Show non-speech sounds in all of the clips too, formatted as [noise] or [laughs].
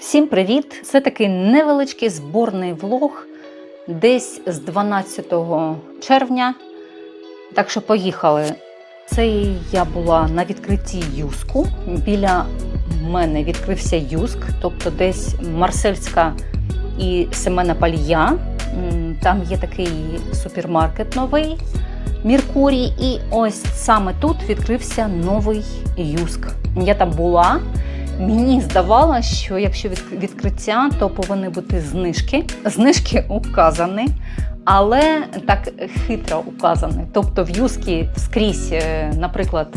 Всім привіт! Це такий невеличкий зборний влог десь з 12 червня. Так що поїхали. Це я була на відкритті Юску. Біля мене відкрився Юск, тобто десь Марсельська і Семена Палія. Там є такий супермаркет новий Міркурій. І ось саме тут відкрився новий Юск. Я там була. Мені здавалося, що якщо відкриття, то повинні бути знижки. Знижки указані, але так хитро указані. Тобто в юскі скрізь, е, наприклад,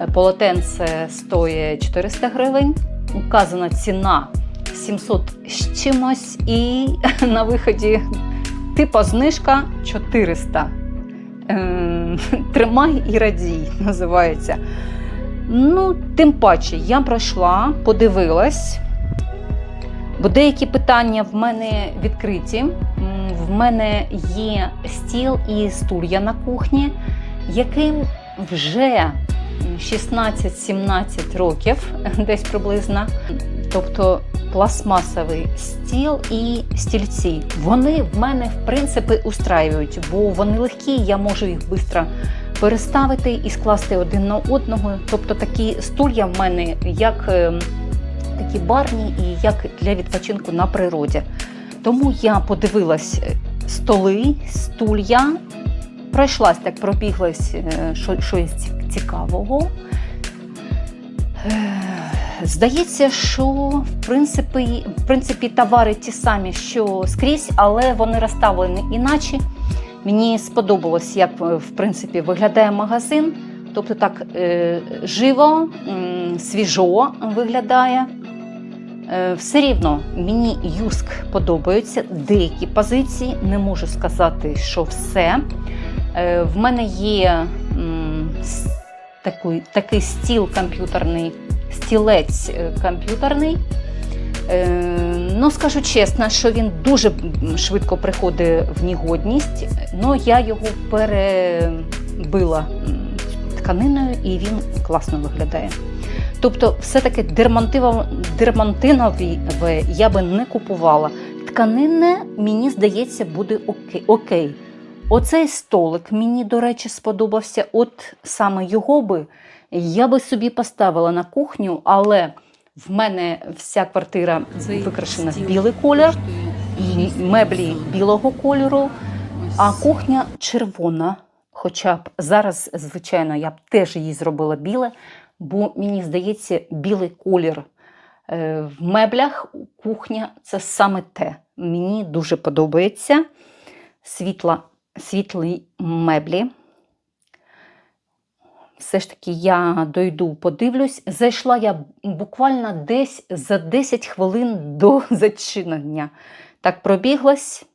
е, полотенце стоїть 400 гривень, указана ціна 700 з чимось, і [laughs] на виході типа знижка 400. Ем, [laughs] Тримай і радій, називається. Ну, тим паче, я пройшла, подивилась, бо деякі питання в мене відкриті. В мене є стіл і стулья на кухні, яким вже 16-17 років, [laughs] десь приблизно. Тобто пластмасовий стіл і стільці. Вони в мене в принципі устраюють, бо вони легкі, я можу їх швидко переставити і скласти один на одного. Тобто такі стулья в мене як е, такі барні і як для відпочинку на природі. Тому я подивилась е, столи, стулья, пройшлась так, пробіглась е, що- щось цікавого. Здається, що в принципі, в принципі товари ті самі, що скрізь, але вони розставлені іначе. Мені сподобалось, як е, в принципі виглядає магазин. Тобто так е, живо, свіжо виглядає. Е, все рівно мені Юск подобаються деякі позиції. Не можу сказати, що все. В мене є такий, такий стіл комп'ютерний, стілець комп'ютерний. Ну, скажу чесно, що він дуже швидко приходить в негодність. Ну, я його перебила тканиною і він класно виглядає. Тобто, все-таки дермантинове я би не купувала. Тканинне, мені здається, буде окей. Оцей столик мені, до речі, сподобався. От саме його би я би собі поставила на кухню, але в мене вся квартира викрашена в білий колір, і меблі білого кольору, а кухня червона. Хоча б зараз, звичайно, я б теж її зробила біле, бо мені здається, білий колір е, в меблях кухня це саме те. Мені дуже подобається світла, світлі меблі. Все ж таки я дойду, подивлюсь. Зайшла я буквально десь за 10 хвилин до [laughs] зачинення. Так пробіглась.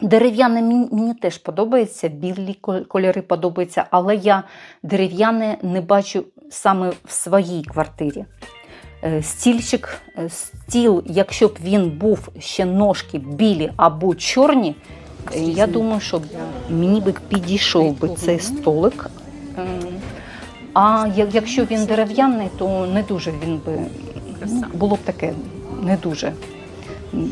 Дерев'яне мені, теж подобається, білі кольори подобаються, але я дерев'яне не бачу саме в своїй квартирі. Е, Стільчик, е, стіл, якщо б він був ще ножки білі або чорні, я думаю, що мені би підійшов би цей столик. А якщо він дерев'яний, то не дуже він би ну, було б таке не дуже.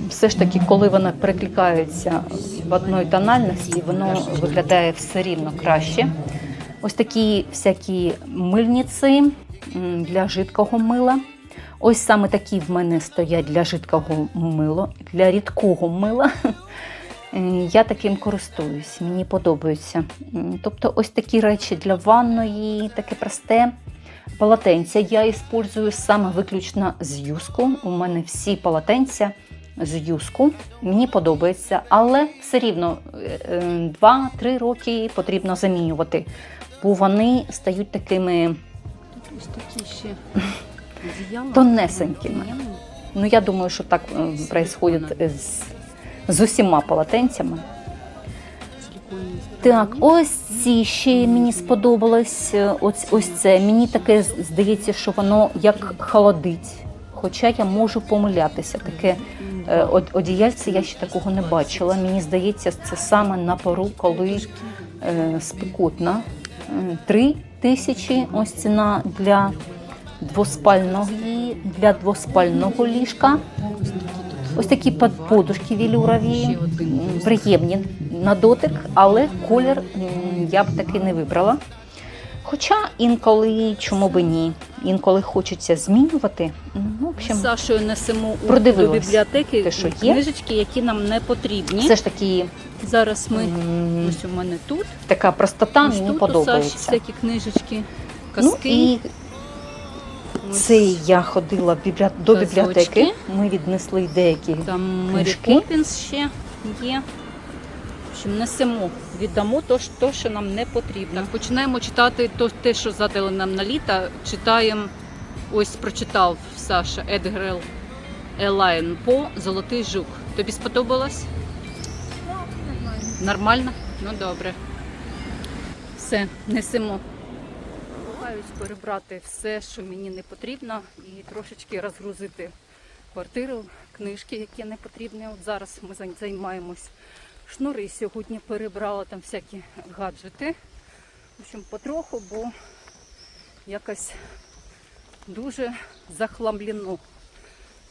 Все ж таки, коли вони перекликаються в одній тональності, воно виглядає все рівно краще. Ось такі всякі мильниці для жидкого мила. Ось саме такі в мене стоять для жидкого мила, для рідкого мила. Е, Я таким користуюсь, мені подобається. Тобто, ось такі речі для ванної, таке просте. Полотенця я використовую саме виключно з юску. У мене всі полотенця з юску. Мені подобається, але все рівно 2-3 роки потрібно замінювати, бо вони стають такими Ось такі ще. [laughs] Тонесенькими. Ну, я думаю, що так відбувається з, з усіма полотенцями. Так, ось ці ще мені сподобалось. Ось, ось це. Мені таке здається, що воно як холодить. Хоча я можу помилятися. Таке е, одіяльце я ще такого не бачила. Мені здається, це саме на пору, коли е, спекотно. Е, Три тисячі ось ціна для двоспальної і для двоспального ліжка. Ось такі подушки вілюрові, приємні на дотик, але колір я б таки не вибрала. Хоча інколи, чому би ні, інколи хочеться змінювати. Ну, в общем, З Сашою несемо у до бібліотеки те, що є. книжечки, які нам не потрібні. все ж таки Зараз ми м, ось у мене тут. така простота ось мені тут у Саші всякі книжечки, Ну і Ось це я ходила в бібля... до бібліотеки. Ми віднесли деякі. Там Мері книжки. Ще є. Общем, несемо, віддамо то, що- то, що нам не потрібно. Починаємо читати то, те, що задали нам на літо. Читаємо, ось прочитав Саша Едгар Елайн По Золотий жук. Тобі сподобалось? Нормально. Нормально? Ну добре. Все, несемо. Намагаюсь перебрати все, що мені не потрібно, і трошечки розгрузити квартиру, книжки, які не потрібні. От зараз ми займаємось. Шнури сьогодні перебрала там всякі гаджети. В общем, потроху, бо якось дуже захламлено.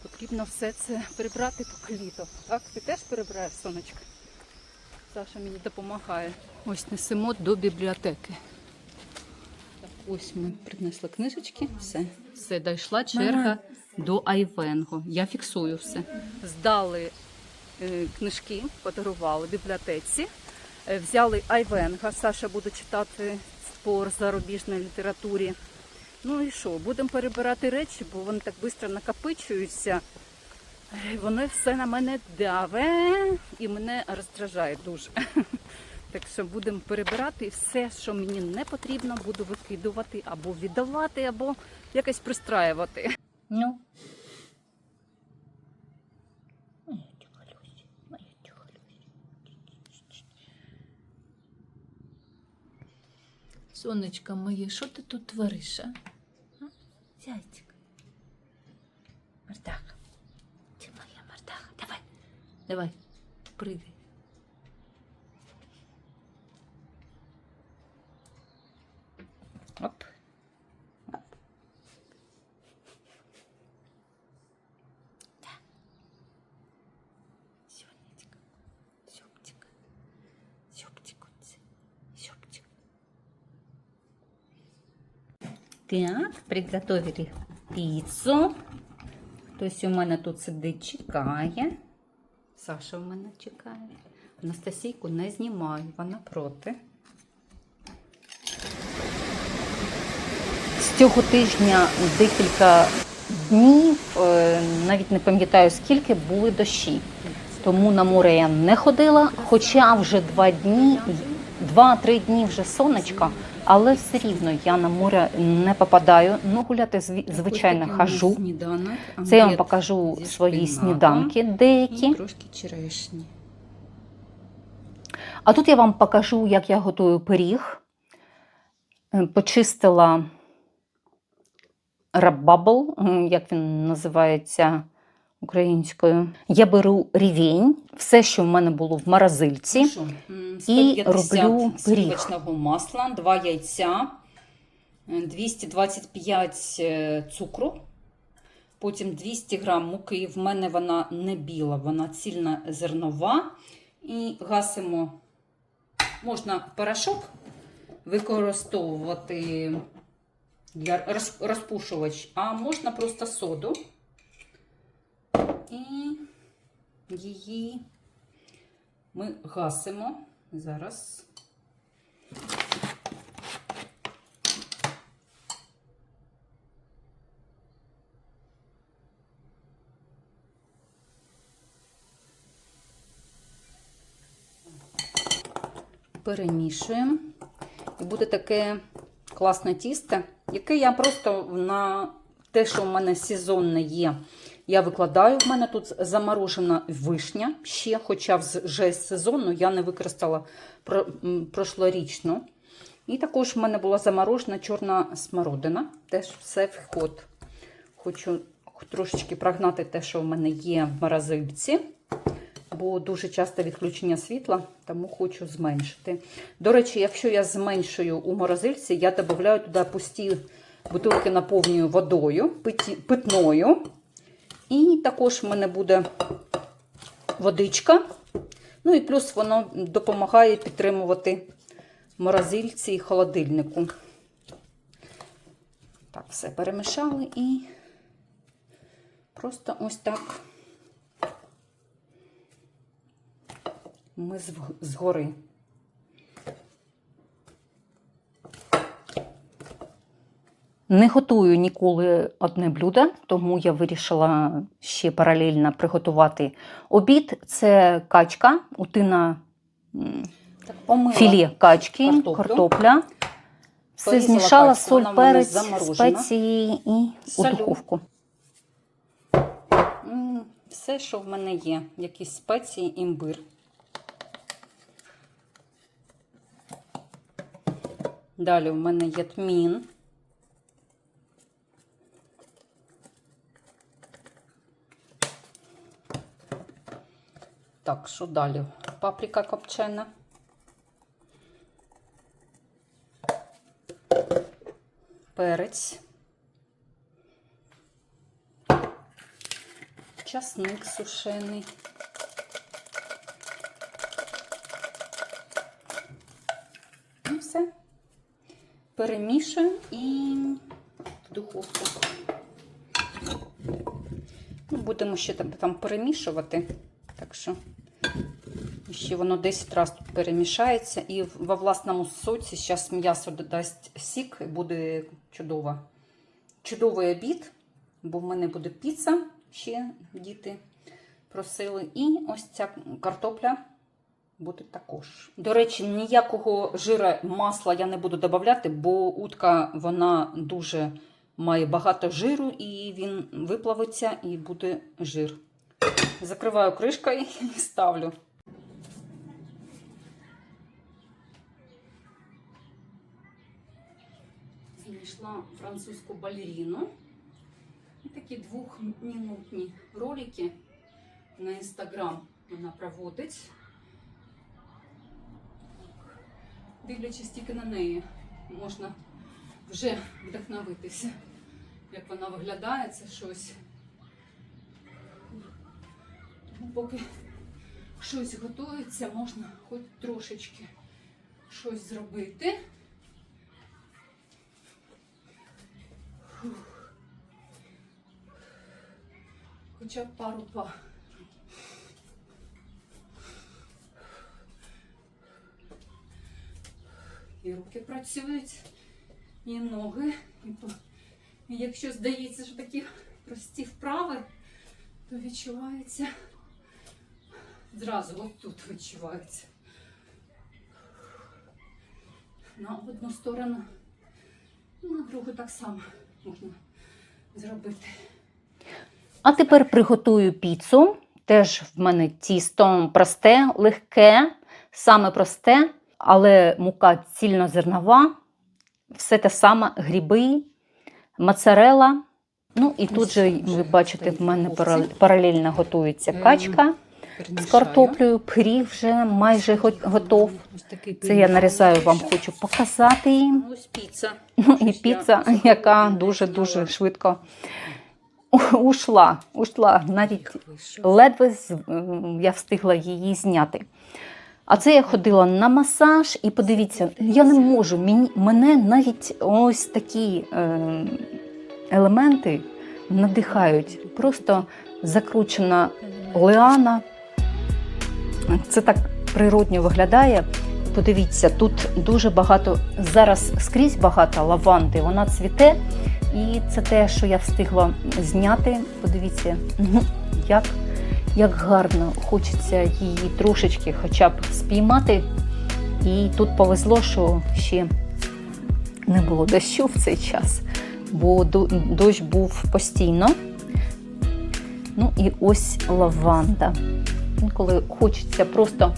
Потрібно все це прибрати по літо. Так, ти теж перебираєш сонечко? Саша мені допомагає. Ось несемо до бібліотеки. Ось ми принесли книжечки, все. Все, дійшла черга до Айвенго. Я фіксую все. Здали е, книжки, подарували в бібліотеці. Е, Взяли Айвенга. Саша буде читати по зарубіжній літературі. Ну і що, будемо перебирати речі, бо вони так швидко накопичуються. Е, Вони все на мене даве і мене роздражає дуже. [laughs] Так що будемо перебирати все, що мені не потрібно, буду викидувати або віддавати, або якось пристраювати. Ну. Сонечка моє, що ти тут твориш? А? Зайчик. Мартаха. Ти моя Мартаха. Давай. Давай, прыгай. Так, приготовили піцу. Хтось у мене тут сидить, чекає. Саша в мене чекає. Анастасійку не знімаю, вона проти. З цього тижня декілька днів, е, навіть не пам'ятаю скільки, були дощі. Тому на море я не ходила, хоча вже два дні, два-три дні вже сонечко, але все рівно я на море не попадаю. Ну, гуляти звичайно хожу. Це я вам покажу свої сніданки деякі. трошки черешні. А тут я вам покажу, як я готую пиріг. Е, Почистила рабабл, як він називається українською. Я беру рівень, все, що в мене було в морозильці. Ну І 150 роблю пиріг. сливочного масла, 2 яйця, е, 225 е, цукру, потім 200 грам муки. В мене вона не біла, вона цільна зернова. І гасимо, можна порошок використовувати для розпушувач, а можна просто соду. І її ми гасимо зараз. Перемішуємо. І буде таке класне тісто, яке я просто на те, що в мене сезонне є, я викладаю. В мене тут заморожена вишня ще, хоча вже з сезону я не використала про- прошлорічну. І також в мене була заморожена чорна смородина. Теж все в ход. Хочу трошечки прогнати те, що в мене є в морозильці, бо дуже часто відключення світла, тому хочу зменшити. До речі, якщо я зменшую у морозильці, я додаю туди пусті Бутилки наповнюю водою, питною. І також в мене буде водичка. Ну і плюс воно допомагає підтримувати морозильці і холодильнику. Так, все перемішали і просто ось так ми згори. Не готую ніколи одне блюдо, тому я вирішила ще паралельно приготувати обід. Це качка, утина Помила. філе качки, картоплю. картопля. Все Порізала змішала, качку, соль, перець, спеції і Солю. у духовку. Все, що в мене є. Якісь спеції, імбир. Далі в мене є тмін. Так, що далі? Паприка копчена. Перець. Часник сушений. І все. Перемішую і в духовку. Ну, будемо ще там перемішувати. Так що ще воно 10 разів тут перемішається. І во власному соці зараз м'ясо додасть сік і буде чудово. Чудовий обід, бо в мене буде піца, ще діти просили. І ось ця картопля буде також. До речі, ніякого жира масла я не буду додавати, бо утка вона дуже має багато жиру, і він виплавиться і буде жир. Закриваю кришкою і [laughs] ставлю. Знайшла французьку балеріну. І такі двохмінутні ролики на інстаграм вона проводить. Дивлячись тільки на неї, можна вже вдохновитися, як вона виглядає, це щось. Тому поки щось готується, можна хоч трошечки щось зробити. Хоча б пару па. І руки працюють, і ноги. І, по- і якщо здається, що такі прості вправи, то відчувається зразу от тут відчувається. На одну сторону, на другу так само можна зробити. А тепер приготую піцу. Теж в мене тісто просте, легке, саме просте, але мука цільнозернова, все те саме, гриби, моцарела. Ну і тут же, ви бачите, в мене паралельно готується качка з картоплею, пиріг вже майже готов. Це я нарізаю, вам хочу показати. Ось піца. Ну і піца, [laughs] яка дуже-дуже швидко [laughs] ушла. ушла. Навіть ледве я встигла її зняти. А це я ходила на масаж, і подивіться, я не можу. Мені, мене навіть ось такі е, елементи надихають. Просто закручена лиана. Це так природньо виглядає. Подивіться, тут дуже багато, зараз скрізь багато лаванди, вона цвіте. І це те, що я встигла зняти. Подивіться, ну, як, як гарно хочеться її трошечки хоча б спіймати. І тут повезло, що ще не було дощу в цей час, бо дощ був постійно. Ну і ось лаванда. Інколи хочеться просто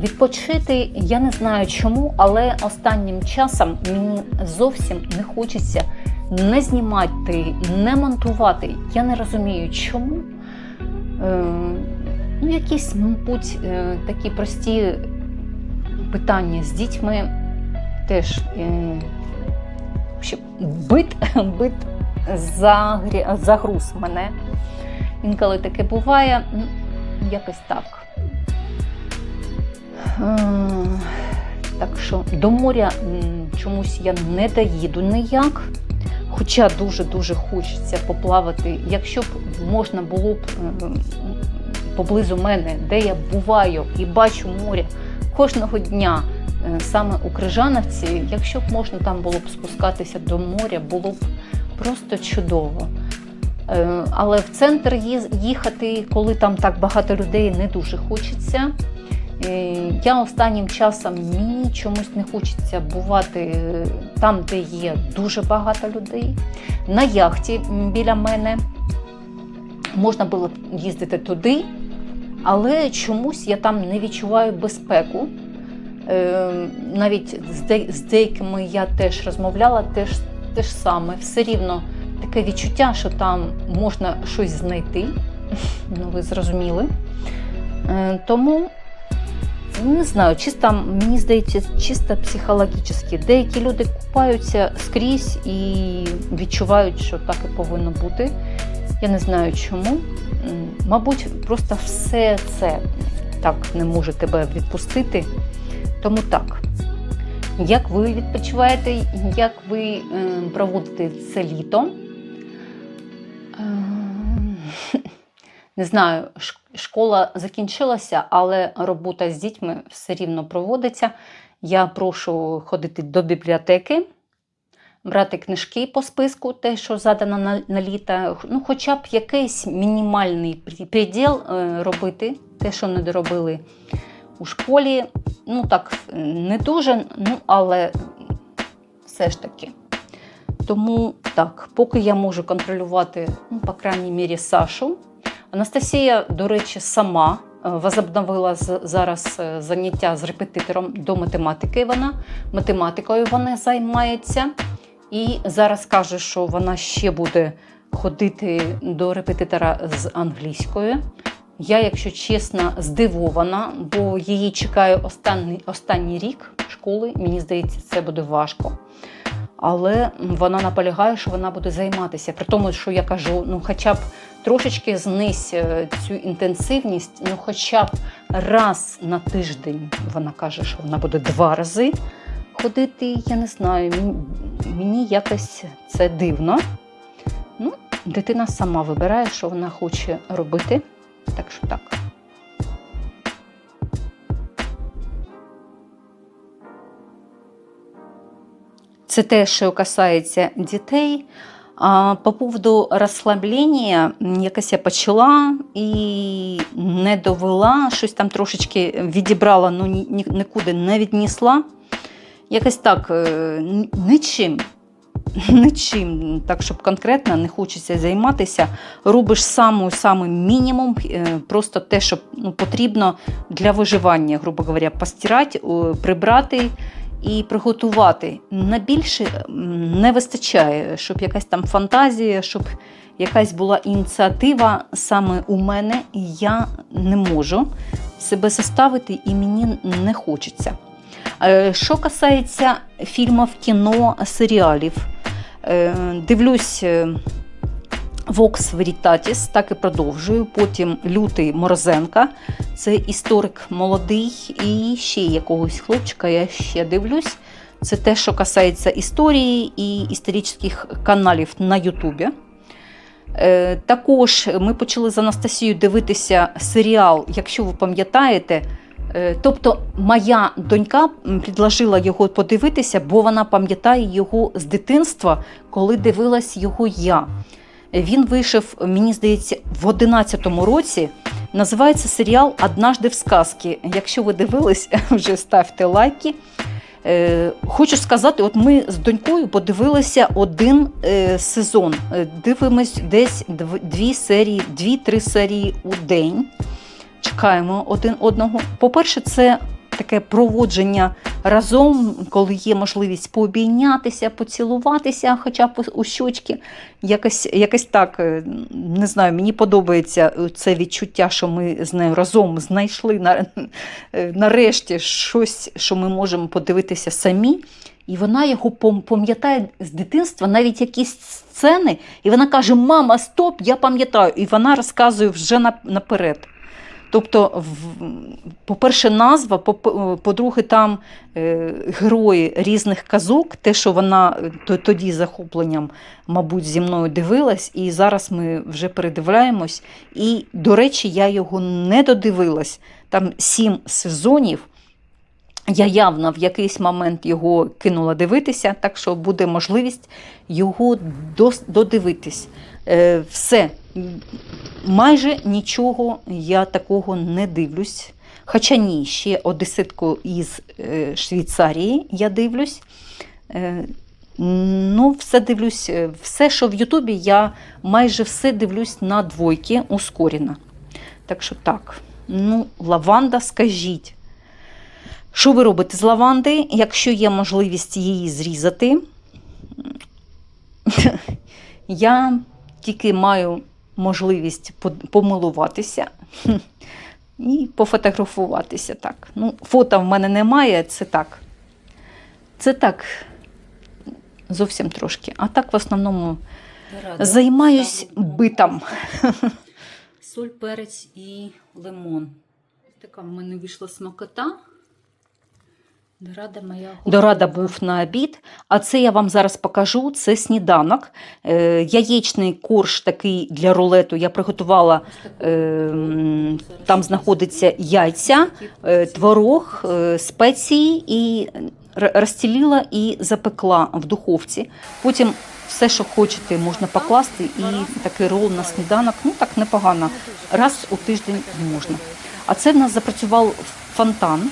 відпочити. Я не знаю чому, але останнім часом мені зовсім не хочеться не знімати, не монтувати. Я не розумію, чому. Е, ну, якісь, мабуть, е, такі прості питання з дітьми теж. Е, бит, [laughs] бит загруз мене. Інколи таке буває. Якось так. Е, Так що до моря чомусь я не доїду ніяк. Хоча дуже-дуже хочеться поплавати. Якщо б можна було б е, поблизу мене, де я буваю і бачу море кожного дня, е, саме у Крижановці, якщо б можна там було б спускатися до моря, було б просто чудово. Е, Але в центр їхати, коли там так багато людей, не дуже хочеться. Е, Я останнім часом мені чомусь не хочеться бувати е, там, де є дуже багато людей. На яхті біля мене можна було їздити туди, але чомусь я там не відчуваю безпеку. Навіть з деякими я теж розмовляла, теж те ж саме. Все рівно таке відчуття, що там можна щось знайти. Ну, ви зрозуміли. Е, Тому не знаю, чисто, мені здається, чисто психологічно. Деякі люди купаються скрізь і відчувають, що так і повинно бути. Я не знаю чому. Мабуть, просто все це так не може тебе відпустити. Тому так. Як ви відпочиваєте, як ви е, проводите це літо? Не знаю, школа закінчилася, але робота з дітьми все рівно проводиться. Я прошу ходити до бібліотеки, брати книжки по списку, те, що задано на, на літо. Ну, хоча б якийсь мінімальний приділ е, робити, те, що не доробили у школі. Ну так, не дуже, ну але все ж таки. Тому так, поки я можу контролювати, ну, по крайній мірі, Сашу. Анастасія, до речі, сама е, возобновила зараз е, заняття з репетитором до математики. Вона математикою вона займається. І зараз каже, що вона ще буде ходити до репетитора з англійської. Я, якщо чесно, здивована, бо її чекає останній, останній рік школи. Мені здається, це буде важко. Але вона наполягає, що вона буде займатися. При тому, що я кажу, ну хоча б трошечки знизь е, цю інтенсивність, ну хоча б раз на тиждень вона каже, що вона буде два рази ходити. Я не знаю, мені якось це дивно. Ну, дитина сама вибирає, що вона хоче робити. Так що так. Це те, що касається дітей. А по поводу розслаблення, якось я почала і не довела, щось там трошечки відібрала, ну ні- ні- нікуди не віднісла. Якось так, е, нічим. Нічим, так щоб конкретно не хочеться займатися. Робиш самий мінімум, е, просто те, що ну, потрібно для виживання, грубо говоря, постирати, прибрати і приготувати. На більше не вистачає, щоб якась там фантазія, щоб якась була ініціатива саме у мене, я не можу себе заставити, і мені не хочеться. Е, Що касається фільмів, кіно, серіалів, е, дивлюсь е, Vox Veritatis, так і продовжую. Потім Лютий Морозенка, це історик молодий, і ще якогось хлопчика я ще дивлюсь. Це те, що касається історії і історичних каналів на Ютубі. Е, Також ми почали з Анастасією дивитися серіал, якщо ви пам'ятаєте. Е, Тобто, моя донька предложила його подивитися, бо вона пам'ятає його з дитинства, коли дивилась його я. Він вийшов, мені здається, в 11-му році. Називається серіал Однажды в сказці. Якщо ви дивились, [laughs] вже ставте лайки. Е, хочу сказати, от ми з донькою подивилися один е, сезон. Е, Дивимось десь дві серії, дві-три серії у день. Чекаємо один одного. По-перше, це таке проводження разом, коли є можливість пообійнятися, поцілуватися, хоча б у щочки. Якось, якось так, е, не знаю, мені подобається це відчуття, що ми з нею разом знайшли е, нарешті щось, що ми можемо подивитися самі. І вона його пам- пам'ятає з дитинства, навіть якісь сцени, і вона каже: Мама, стоп, я пам'ятаю. І вона розказує вже на- наперед. Тобто, по-перше, назва, по- по-друге, там е, герої різних казок, те, що вона е, тоді захопленням, мабуть, зі мною дивилась, і зараз ми вже передивляємось. І, до речі, я його не додивилась. Там сім сезонів. Я явно в якийсь момент його кинула дивитися, так що буде можливість його додивитись. Е, все. Майже нічого я такого не дивлюсь. Хоча ні, ще одеситку із е, Швейцарії я дивлюсь. Е, ну, все дивлюсь, все, що в Ютубі, я майже все дивлюсь на двойки ускорено. Так що так. Ну, лаванда, скажіть. Що ви робите з лаванди? Якщо є можливість її зрізати, [laughs] я тільки маю можливість помилуватися [laughs] і пофотографуватися так. Ну, фото в мене немає, це так. Це так, зовсім трошки. А так в основному займаюсь битом. Соль, перець і лимон. Така в мене вийшла смакота. Дорада моя. Дорада був на обід, а це я вам зараз покажу. Це сніданок. Е, яєчний корж такий для рулету я приготувала. Е, там знаходиться яйця, е, творог, е, спеції і р- розстілила і запекла в духовці. Потім все, що хочете, можна покласти, і такий рол на сніданок. Ну так непогано. Раз у тиждень можна. А це в нас запрацював фонтан.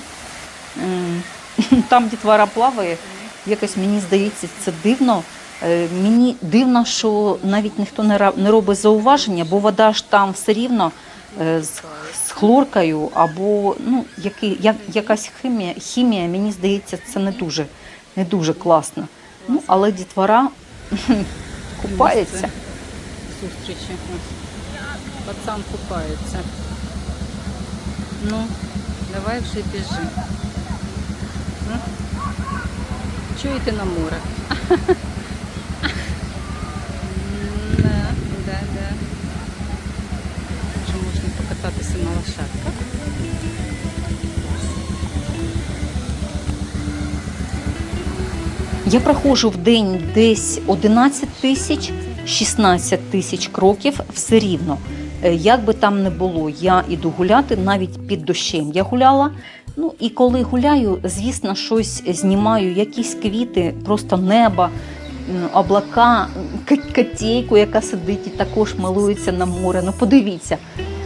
[laughs] Там дітвора плаває. Якось мені здається, це дивно. Е, Мені дивно, що навіть ніхто не робить зауваження, бо вода ж там все рівно е, з хлоркою або ну, який, як, якась хімія, хімія, мені здається, це не дуже, не дуже класно. Ну, але дітвора [laughs] купається. Зустрічі. Пацан купається. Ну, давай вже біжи. Чуєте на море? Да, да, да. Вже можна покататися на лошадках. Я проходжу в день десь 11 тисяч, 16 тисяч кроків все рівно. Е, Як би там не було, я іду гуляти навіть під дощем. Я гуляла. Ну і коли гуляю, звісно, щось знімаю, якісь квіти, просто неба, облака, котейку, яка сидить і також малується на море. Ну подивіться,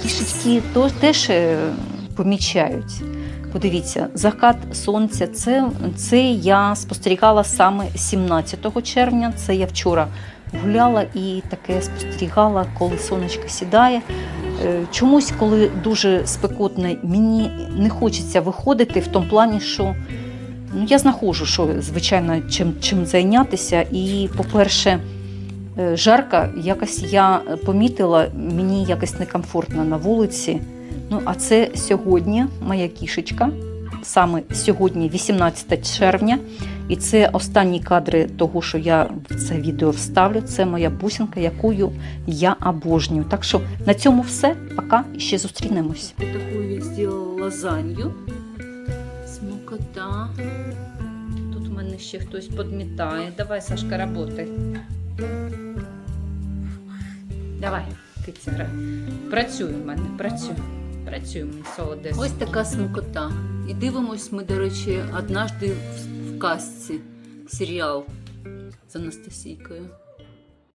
кішечки теж е, помічають. Подивіться, закат сонця. Це, це я спостерігала саме 17 червня. Це я вчора гуляла і таке спостерігала, коли сонечко сідає. Е, Чомусь, коли дуже спекотно, мені не хочеться виходити в тому плані, що ну, я знаходжу, що звичайно чим, чим зайнятися. І, по-перше, е, жарко, якось я помітила, мені якось некомфортно на вулиці. Ну, а це сьогодні моя кішечка. Саме сьогодні, 18 червня. І це останні кадри того, що я в це відео вставлю. Це моя бусинка, якою я обожнюю. Так що на цьому все. Пока і ще зустрінемось. Таку я зробила лазанью. Смокота. Тут у мене ще хтось підмітає. Давай, Сашка, работай. Давай, киця. Працюй у мене, працюй. Працюй, мій солодець. Ось така смокота. І дивимось ми, до речі, однажды в, в казці серіал з Анастасійкою.